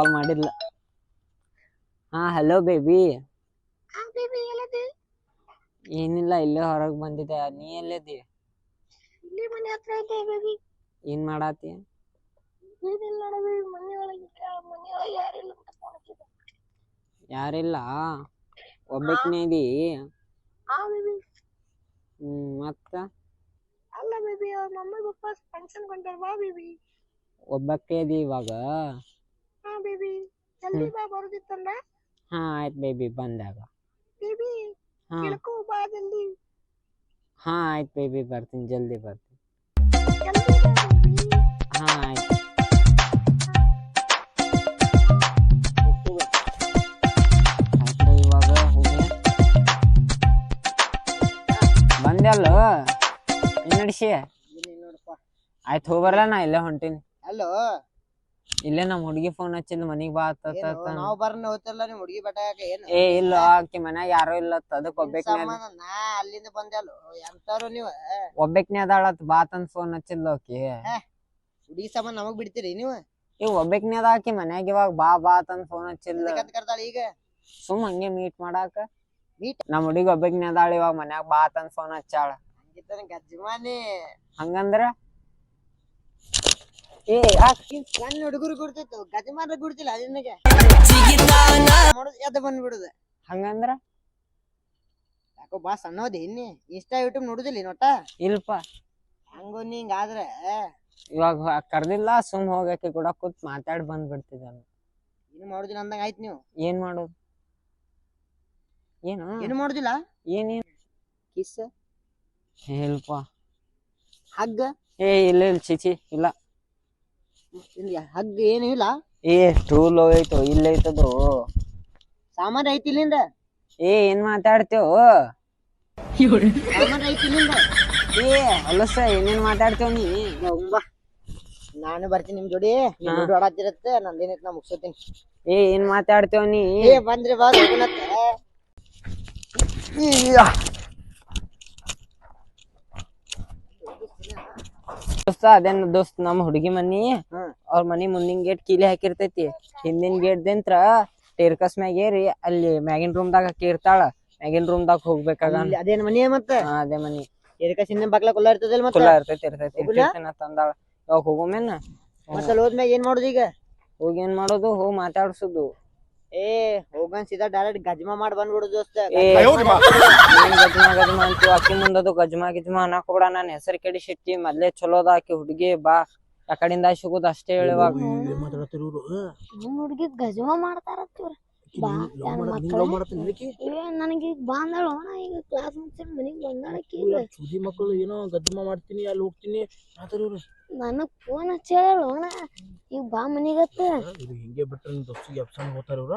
ಕಾಲ್ ಮಾಡಿಲ್ಲ ಹಾ hello baby ಎಲ್ಲದಿ? ಏನಿಲ್ಲ ಇಲ್ಲೇ ಹೊರಗ್ ಬಂದಿದ್ದೆ. ನೀ ಎಲ್ಲಿದ್ದಿ ಇಲ್ಲಿ ಮನೆ ಹತ್ರ ಇದ್ದೆ ಬೇಬಿ ಏನ್ ಮಾಡಾತಿ? ಯಾರಿಲ್ಲ? ಒಬ್ಬಕ್ನೇ ಇದಿ? ಹ್ಮ್ ಮತ್ತ? ಅಲ್ಲ ಬೇಬಿ ಅವ್ರ ಮಮ್ಮಿ ಪಪ್ಪ ಫಂಕ್ಷನ್ ಕೊಂಡಾರ ಬಾ ಬೇಬಿ ಒಬ್ಬಕ್ಕೆ ಇದೀ ಇವಾಗ. ಹಾ ಬೇಬಿ ಜಲ್ದಿ ಬಾ ಬರುದಿತ್ತಲ್ಲ ಹಾ ಆಯ್ತ್ ಬೇಬಿ ಬಂದಾಗ ಬೇಬಿ ಹಾ ಕೇಳ್ಕೊ ಬಾ ಜಲ್ದಿ ಹಾ ಆಯ್ತ್ ಬೇಬಿ ಬರ್ತೀನಿ ಜಲ್ದಿ ಬರ್ತೀನಿ ಜಲ್ದಿ ಬಾ ಬೇಬಿ ಹಾ ಆಯ್ತು ಆಯ್ತು ಇವಾಗ ಹೋಗಿ ಬಂದ್ಯಲ್ಲ ಏನ್ ನಡ್ಸಿ ನೋಡಪ್ಪ ಆಯ್ತು ಹೋಗ್ಬರ್ಲ ನಾ ಇಲ್ಲೇ ಹೊಂಟೀನಿ ಅಲ್ಲೋ ಇಲ್ಲೇ ನಮ್ ಹುಡುಗಿ ಫೋನ್ ಹಚ್ಚಿದ್ ಮನಿಗ್ ಬಾ ಏನು ನಾವ್ ಬರ್ನ ಹೋಗ್ತಿಲ್ಲ ನಿಮ್ ಹುಡುಗಿ ಬೆಟ್ಟಾಗ ಏನು? ಏ ಇಲ್ಲ ಆಕಿ ಮನ್ಯಾಗ ಯಾರು ಇಲ್ಲ ಅದಕ್ ಒಬ್ಬಕ್ನೇ ಅದ್- ನಾ ಅಲ್ಲಿಂದ ಬಂದೆ ಅಲ್ಲೋ ಎಂತಾರು ನೀವ ಒಬ್ಬಕ್ನೇ ಅದಾಳತ್ ಬಾ ತಂದ್ ಫೋನ್ ಹಚ್ಚಿದ್ಲ ಆಕಿ. ಹುಡುಗಿ ಸಾಮಾನ್ ನಮಗ್ ಬಿಡ್ತೀರಿ ನೀವು? ಈ ಒಬ್ಬಕ್ನೇ ಅದ ಆಕಿ ಮನ್ಯಾಗ ಇವಾಗ ಬಾ ಬಾ ಅಂತ ಫೋನ್ ಹಚ್ಚಿಲ್ಲ ಎದಕ್ಕಂತ ಈಗ? ಸುಮ್ ಹಂಗೆ ಮೀಟ್ ಮಾಡಾಕ. Meet? ನಮ್ ಹುಡುಗಿ ಒಬ್ಬಕ್ನೇ ಅದಾಳ ಇವಾಗ ಮನ್ಯಾಗ ಬಾ ತಂದ್ ಫೋನ್ ಹಚ್ಚಾಳ. ಹಂಗಿತ್ತ ಗಜ್ಜಮಾನಿ ಹಂಗಂದ್ರ? ಏ ಸಣ್ಣ ಹುಡುಗರು ಗುಡ್ತಿತ್ತು ಗಜಮಾನ ಗುಡ್ತಿಲ್ಲ ಮಾಡುದು ಎದ್ದ ಬಂದ್ಬಿಡುದ. ಹಂಗಂದ್ರ? ಯಾಕೋ ಬಾ ಸಣ್ಣೋದಿ ಇನ್ನಿ. ಇನ್ಸ್ಟಾ ಯೂಟ್ಯೂಬ್ ನೋಡುದಿಲ್ಲ ನೋಟ ಇಲ್ಪ. ಹಂಗೋ ನಿಂಗ ಆದ್ರೆ. ಇವಾಗ ಕರ್ದಿಲ್ಲ ಸುಮ್ ಹೋಗಕ್ಕೆ ಕೂಡ ಕೂತ್ ಮಾತಾಡ್ ಬಂದ್ ಬಿಡ್ತಿದ್ದ ಏನು ಮಾಡುದಿಲ್ಲ ಅಂದಂಗ ಆಯ್ತು ನೀವು? ಏನ್ ಮಾಡೋದು? ಏನು? ಏನು ಮಾಡುದಿಲ್ಲ? ಏನ್ ಏನ್ ಕಿಸ್ ಇಲ್ಪ. ಹಗ್ಗ ಏ ಇಲ್ಲ ಇಲ್ಲ ಚಿಚಿ ಇಲ್ಲ. ಇಲ್ಲಿ ಹಗ್ಗ ಏನು ಇಲ್ಲ. ಏ ಸ್ಟೂಲ್ ಐತೋ ಇಲ್ಲ ಐತದು ಸಾಮಾನ್ ಐತಿ ಇಲ್ಲಿಂದ? ಏ ಏನ್ ಮಾತಾಡ್ತೇವ್ ಸಾಮಾನ್ ಐತಿ ಇಲ್ಲಿಂದ? ಏ ಹೊಲಸ ಏನೇನ್ ಮಾತಾಡ್ತೇವ್ ನೀ? ನಾನು ಬರ್ತೀನಿ ನಿಮ್ ಜೋಡಿ. ನಿಮ್ ಜೋಡಿ ಆಡಾತಿರತ್ತೆ ನಂದೇನೈತಿ ನಾ ಮುಗ್ಸೋತೀನಿ ಏ ಏನ್ ಮಾತಾಡ್ತೇವ್ ನೀ? ಏ ಬಂದ್ರಿ ಬಾ. ದೋಸ್ತ ಅದೇನ್ ದೋಸ್ತ್ ನಮ್ ಹುಡುಗಿ ಮನಿ? ಹ್ಮ್. ಅವ್ರ ಮನಿ ಮುಂದಿನ ಗೇಟ್ ಕೀಲಿ ಹಾಕಿರ್ತೈತಿ. ಹಿಂದಿನ ಗೇಟ್ ದಿಂತ್ರ ಟೇರ್ಕಸ್ ಮ್ಯಾಗ ಏರಿ ಅಲ್ಲಿ ಮ್ಯಾಗಿನ್ ರೂಮ್ ದಾಗ ಆಕಿ ಇರ್ತಾಳ. ಮ್ಯಾಗಿನ್ ರೂಮ್ ದಾಗ ಹೋಗ್ಬೇಕಾಗ ಅದೇನ್ ಮನಿ ಮತ್ತೆ? ಅದೇ ಮನಿ. ಟೇರ್ಕಸ್ ಸಿನ್ನ ಬಾಗ್ಲ ಕೊಲ್ಲ ಇರ್ತದಲ್ಲ ಮತ್ತೆ? ಕುಲ್ಲ ಇರ್ತೈತಿ ಇರ್ತೈತಿ. ತಂದಾಳ. ಇವಾಗ ಹೋಗೋಮೇನ? ಮತ್ತೆ ಅಲ್ಲಿ ಹೋದ್ಮ್ಯಾಗ ಏನ್ ಮಾಡುದು ಈಗ? ಹೋಗಿ ಏನ್ ಮಾಡೋದು? ಹೋಗಿ ಮಾತಾಡ್ಸುದು. ಏ ಹೋಗನ್ ಸೀದಾ ಡೈರೆಕ್ಟ್ ಗಜ್ಮಾ ಮಾಡಿ ಬಂದ್ಬಿಡು ದೋಸ್ತ. ಗಜ್ಮಾ ಗಜ್ಮಾ ಅಂತೀವ ಆಕಿ ಮುಂದದು ಗಜ್ಮಾ ಗಿಜ್ಮಾ ಅನ್ನಕ್ ಕೂಡ ನಾನ್. ಹೆಸರು ಕೆಡಿಸಿಟ್ಟಿ ಮೊದ್ಲೇ ಚಲೋದ ಆಕಿ ಹುಡುಗಿ ಬಾ. ಆ ಕಡೆಯಿಂದ ಸಿಗುದು ಅಷ್ಟೇ ಹೇಳುವಾಗ ಹುಡುಗಿ ಗಜವ ಮಾಡ್ತಾರ ಇವ್ರ. ಬಾ ಯಾನ್ ಮಕ್ಕಳು ಏ ನನಗೆ ಈಗ ಬಂದಳು ಅಣ್ಣ ಈಗ ಕ್ಲಾಸ್ ಮುಗಿಸಿ ಮನೆಗೆ ಮಕ್ಕಳು ಏನೋ ಗದ್ದಮ ಮಾಡ್ತೀನಿ ಅಲ್ಲಿ ಹೋಗ್ತೀನಿ. ಆತರ ಇವ್ರು. ನನಗ್ ಫೋನ್ ಹಚ್ಚಿ ಹೇಳು ಅಣ್ಣ ಈಗ ಬಾ ಮನಿಗತ್ತ. ಇವ್ರು ಹಿಂಗೆ ಬಿಟ್ರೆ ದೋಸ್ತಿಗೆ ಎಪ್ಸನ್ ಹೋಗ್ತಾರ ಇವ್ರ.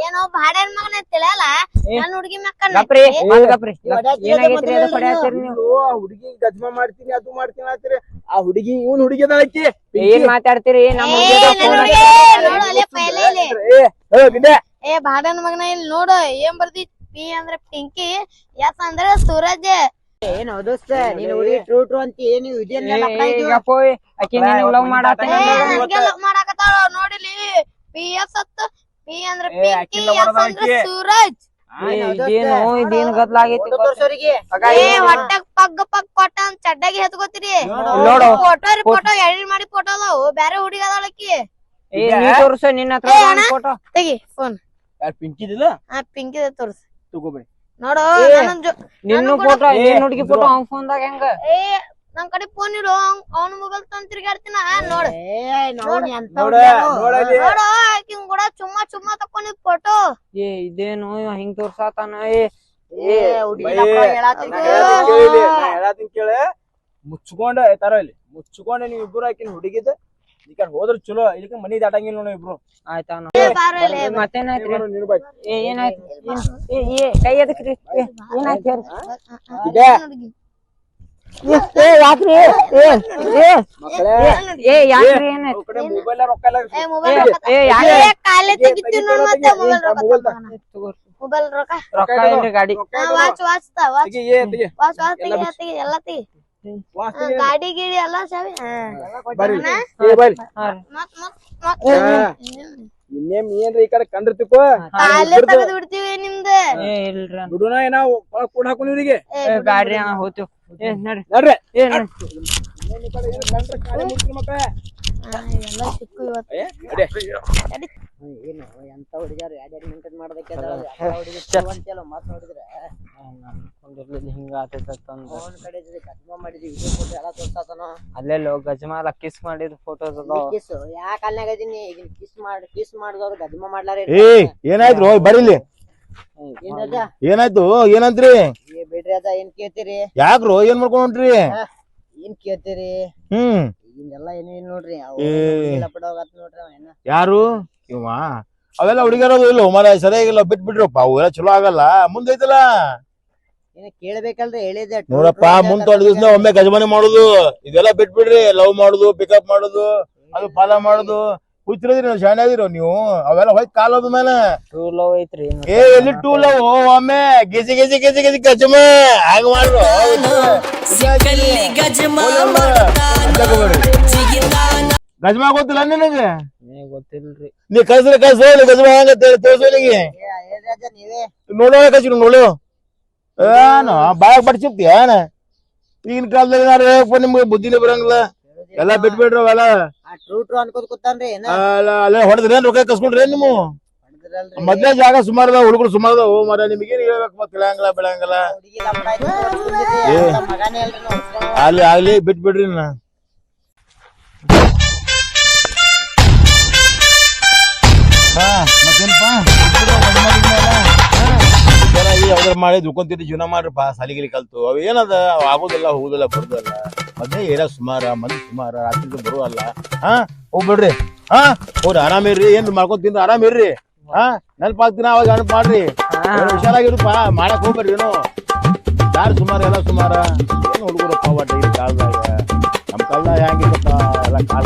ಏನೋ ಬಾಡೆನ್ ಮಗನ ತಿಳಿಯಲ್ಲ ನನ್ನ ಹುಡುಗಿ ಆ ಹುಡುಗಿ ಗಜ್ಮ ಮಾಡ್ತೀನಿ ಅದು ಮಾಡ್ತೀನಿ ಆ ಹುಡುಗಿ ಇವನ್ ಹುಡುಗಿ ಅದಕ್ಕೆ ಏನ್ ಮಾತಾಡ್ತೀರಿ ನಮ್ಮ ಏ, ಬಾಡನ್ ಮಗನ ಇಲ್ಲಿ ನೋಡು ಏನ್ ಬರ್ದಿ ಪಿ ಅಂದ್ರೆ ಪಿಂಕಿ ಎಸ್ ಅಂದ್ರೆ ಸೂರಜ್ ಏನು ದೋಸ್ತ ನೀನು ಟ್ರೂ ಟ್ರೂ ಅಂತ ಏನು ಇದೆಲ್ಲ ಲವ್ ಮಾಡಾಕತ್ತಾಳ ನೋಡಿಲಿ. ಪಿ ಎಸ್ ಅತ್ತ ಪಿ ಅಂದ್ರೆ ಪಿಂಕಿ ಎಸ್ ಅಂದ್ರೆ. ಸೂರಜ್. ಇದೇನು ಇದೇನು ಗದ್ಲಾಗೈತಿ ಏ ಹೊಟ್ಟೆಗ್ ಪಗ್ ಪಗ್ ಕೊಟ್ಟ ಅಂತ ಚಡ್ಡಾಗಿ ಹೆತ್ಕೋತೀರಿ ನೋಡು. ಫೋಟೋ ರೀ ಫೋಟೋ ಎಡಿಟ್ ಮಾಡಿ ಫೋಟೋ ಅದಾವು. ಬ್ಯಾರೆ ಹುಡುಗಿ ಅದಾಳಕಿ ಏ ನೀ ತೋರ್ಸು ನಿನ್ನ ಹತ್ರ. ಫೋಟೋ. ತೆಗಿ ಫೋನ್ ಪಿಂಕಿದಿಲ್ಲ? ಆ ಪಿಂಕಿ ತೋರ್ಸ್. ತಗೋಬೇಡಿ. ನೋಡು. ನಿನ್ನ ಫೋಟೋ ಏ, ನಿನ್ನ ಹುಡುಗಿ ಫೋಟೋ ಹೆಂಗ? ಏ ನನ್ ಕಡೆ ಫೋನ್ ಇಡು ಅವ್ನ ಮೊಬೈಲ್ ತಂದ್ ತಿರ್ಗಾಡ್ತೀನ ನೋಡು. ಏ ನೋಡಿ. ನೋಡ ಆಕಿನ್ ಕೂಡ ಚುಮ್ಮ ಚುಮ್ಮ ತಕೊಂಡಿದ್ ಫೋಟೋ ಏ ಇದೇನು ಹಿಂಗ್ ತೋರ್ಸಾತಾನ? ಏ ಮುಚ್ಕೊಂಡ ತರ ಇಲ್ಲಿ. ಮುಚ್ಕೊಂಡ ನೀವ್ ಇಬ್ರು ಆಕಿನ ಹುಡುಗಿದ. ಈ ಕಡೆ ಹೋದ್ರ ಚಲೋ ಇಲ್ಲಿಕ ಮನಿ ದಾಟಂಗಿಲ್ಲ ನೋಡಿ ಇಬ್ರು. ಆಯ್ತಾ. ಮತ್ತೇನಾಯ್ತ್ರಿ? ಏ ಏನಾಯ್ತು? ಏ ಏ ಕೈ ಎದಕ್ರಿ? ಏನಾಯ್ತು ಹೇಳ್ರಿ? ಈಗ. ಏ, ಏ ಯಾಕ್ರಿ? ಏ ಏ ಮಕ್ಕಳೇ. ಏ ಯಾಕ್ರಿ? ಏನಾಯ್ತು? ಕಡೆ ಮೊಬೈಲ್ ರೊಕ್ಕ ಇಲ್ಲ ಏ, ಮೊಬೈಲ್ ರೊಕ್ಕ ಏ ಯಾಕೆ ಏ, ಕಾಲೇ ತೆಗಿತೀನಿ ನೋಡ್ ಮತ್ತೆ ಮೊಬೈಲ್ ರೊಕ್ಕ ಮೊಬೈಲ್ ಮೊಬೈಲ್ ರೊಕ್ಕ? ರೊಕ್ಕ ಇಲ್ರಿ ಗಾಡಿ. ವಾಚ್ ವಾಚ್ ವಾಚ್ ತೆಗಿ. ವಾಚ್ ವಾಚ್ ಎಲ್ಲ ತೆಗಿ. ಗಾಡಿ ಗಿಡಿ ಎಲ್ಲ. ಇನ್ನೇಮ್ ಏನ್ರಿ ಈ ಕಡೆ ಕಂಡಿರ್ತಿಕೋ ಬಿಡ್ತೀವಿ ನಿಮ್ದು. ಬಿಡುನ ಏನೋ ಕೂಡ ಹಾಕೊಂಡು ಇವ್ರಿಗೆ? ಗಾಡಿ ನಡ್ರಿ. ಎಂತ ಮಾತ್ ನೋಡಿದ್ರೆ. ಅನ್ಕೊಂಡಿರ್ಲಿಲ್ಲ ಹಿಂಗ ಆತೈತ ಅಲ್ಲೇ ಅವನ ಕಡೆ ಕದ್ಮ ಮಾಡಿದ್ವಿ ವಿಡಿಯೋ ಫೋಟೋ ಎಲ್ಲ ತೋರ್ಸಾತನ. ಅಲ್ಲೆಲ್ಲೋ ಗಜಮಾಲ ಕಿಸ್ ಮಾಡಿದ ಫೋಟೋಸ್ ಅದಾವ. ಕಿಸ್ ಯಾ ಕಾಲ್ನಾಗ ಅದೀನಿ ಈಗ ಕಿಸ್ ಮಾಡ್ ಕಿಸ್ ಮಾಡಿದವ್ರು ಗಜ್ಮಾ ಮಾಡ್ಲಾರ ಏ ಏನಾಯ್ತು ರೋ ಬರೀಲಿ ಏನ್ ಏನಾಯ್ತು? ಏನಂತ್ರಿ ಏ ಬಿಡ್ರಿ ಅದ ಏನ್ ಕೇಳ್ತೀರಿ? ಯಾಕ್ರೋ ಏನ್ ಮಾಡ್ಕೊಂಡ್ ಹೊಂಟ್ರಿ ಏನ್ ಕೇಳ್ತೀರಿ? ಹ್ಮ್. ಈಗಿಂದೆಲ್ಲ ಏನೂ ಇಲ್ಲ ನೋಡ್ರಿ. ಯಾರು? ಇವ. ಅವೆಲ್ಲ ಹುಡುಗಿಯರೋದು ಇಲ್ಲ ಮರ ಸರಿಯಾಗಿಲ್ಲ ಬಿಟ್ ಬಿಡ್ರಪ್ಪ ಅವೆಲ್ಲ ಚಲೋ ಆಗಲ್ಲ. ಮುಂದೈತಲ್ಲ? ಕೇಳ್ಬೇಕಲ್ರಿ ನೋಡಪ್ಪ ಮುಂದ್ ದಿವ್ಸ ಒಮ್ಮೆ ಗಜಮಾನಿ ಮಾಡುದು ಇದೆಲ್ಲ ಬಿಟ್ಬಿಡ್ರಿ ಲವ್ ಮಾಡುದು ಪಿಕಪ್ ಮಾಡುದು ಅದು ಫಾಲೋ ಮಾಡುದು. ಹುಚ್ಚಿರೋದ್ರಿ ನಾವು ಶಾಣೆ ಅದಿರೋ ನೀವು ಅವೆಲ್ಲ ಹೋಯ್ತು ಕಾಲದ ಮೇಲೆ. ಟೂ ಲವ್ ಐತ್ರಿ ಏ ಎಲ್ಲಿ ಟೂ ಲವ್ ಒಮ್ಮೆ ಗೆಜಿ ಗೆಜಿ ಗೆಜಿ ಗೆಜಿ ಗಜಮ ಹಾಗ ಮಾಡ್ರು. ಗಜಮ ಗೊತ್ತಿಲ್ಲ ನಿನಗೆ? ಗೊತ್ತಿಲ್ರಿ. ನೀ ಕಳ್ಸ್ರಿ ಕಳ್ಸೋ ಗಜಮ ಹಂಗ ತೋರ್ಸೋ ನೀವೇ. ನೋಡೋ ಕಳ್ಸಿ ನೋಡು. ಏನು? ಬಾಯಾಗ ಬಡ್ಸಿಪ್ತಿ ಏನ? ಈಗಿನ ಕಾಲದಲ್ಲಿ ಏನಾರು ನಿಮ್ಗೆ? ಬುದ್ಧಿನೇ ಬರಂಗಿಲ್ಲ. ಎಲ್ಲ ಬಿಟ್ಬಿಡ್ರಿ ಅವೆಲ್ಲ. ಏನ? ಅಲ್ಲ ಅಲ್ಲೇ ಹೊಡೆದ್ರೇನ್ ರೊಕ್ಕ ಕಸ್ಕೊಂಡ್ರಿ ನೀವು? ಮೊದ್ಲೇ ಜಾಗ ಸುಮಾರು ಅದಾವ ಹುಡುಗರು ಸುಮಾರು ಅದಾವ. ಮರ ನಿಮ್ಗೇನ್ ಹೇಳ್ಬೇಕು ಮತ್ತೆ ತಿಳಿಯಂಗಿಲ್ಲ ಬೆಳಂಗಿಲ್ಲ. ಆಗ್ಲಿ ಆಗ್ಲಿ ಬಿಟ್ಬಿಡ್ರಿ ನಾ ಯಾವ್ದಾರ ಮಾಡಿ ದುಡ್ಕೊಂತಿದ್ದು ಜೀವನ ಮಾಡ್ರಪ್ಪ ಸಾಲಿಗಿಲಿ ಕಲ್ತು. ಅವ್ ಏನದ ಅವ್ ಆಗೋದಿಲ್ಲ ಹೋಗುದಿಲ್ಲ ಬರುದಲ್ಲ. ಮೊದ್ಲೇ ಏರ ಸುಮಾರ ಮಂದಿ ಸುಮಾರ ರಾತ್ರಿ ಬರುವಲ್ಲ. ಹಾ ಹೋಗ್ಬಿಡ್ರಿ. ಹಾ ಹೋಗ್ರಿ ಆರಾಮಿರ್ರಿ. ಏನ್ ಮಾಡ್ಕೊಂಡ್ ತಿಂದ್ರೆ ಆರಾಮಿರ್ರಿ. ಹಾ ನೆನಪಾಗ್ತೀನ ಅವಾಗ ನೆನಪು ಮಾಡ್ರಿ. ಹುಷಾರಾಗಿರಪ್ಪ ಮಾಡಕ್ ಹೋಗ್ಬೇಡ್ರಿ ಏನು. ಯಾರು ಸುಮಾರ ಎಲ್ಲ ಸುಮಾರ. ಏನು ಹುಡುಗರಪ್ಪ ಒಟ್ಟ ಈ ಕಾಲದಾಗ. ನಮ್ಮ ಕಾಲದಾಗ ಹೆಂಗಿತ್ತಪ್ಪ ಎಲ್ಲ ಕಾಲ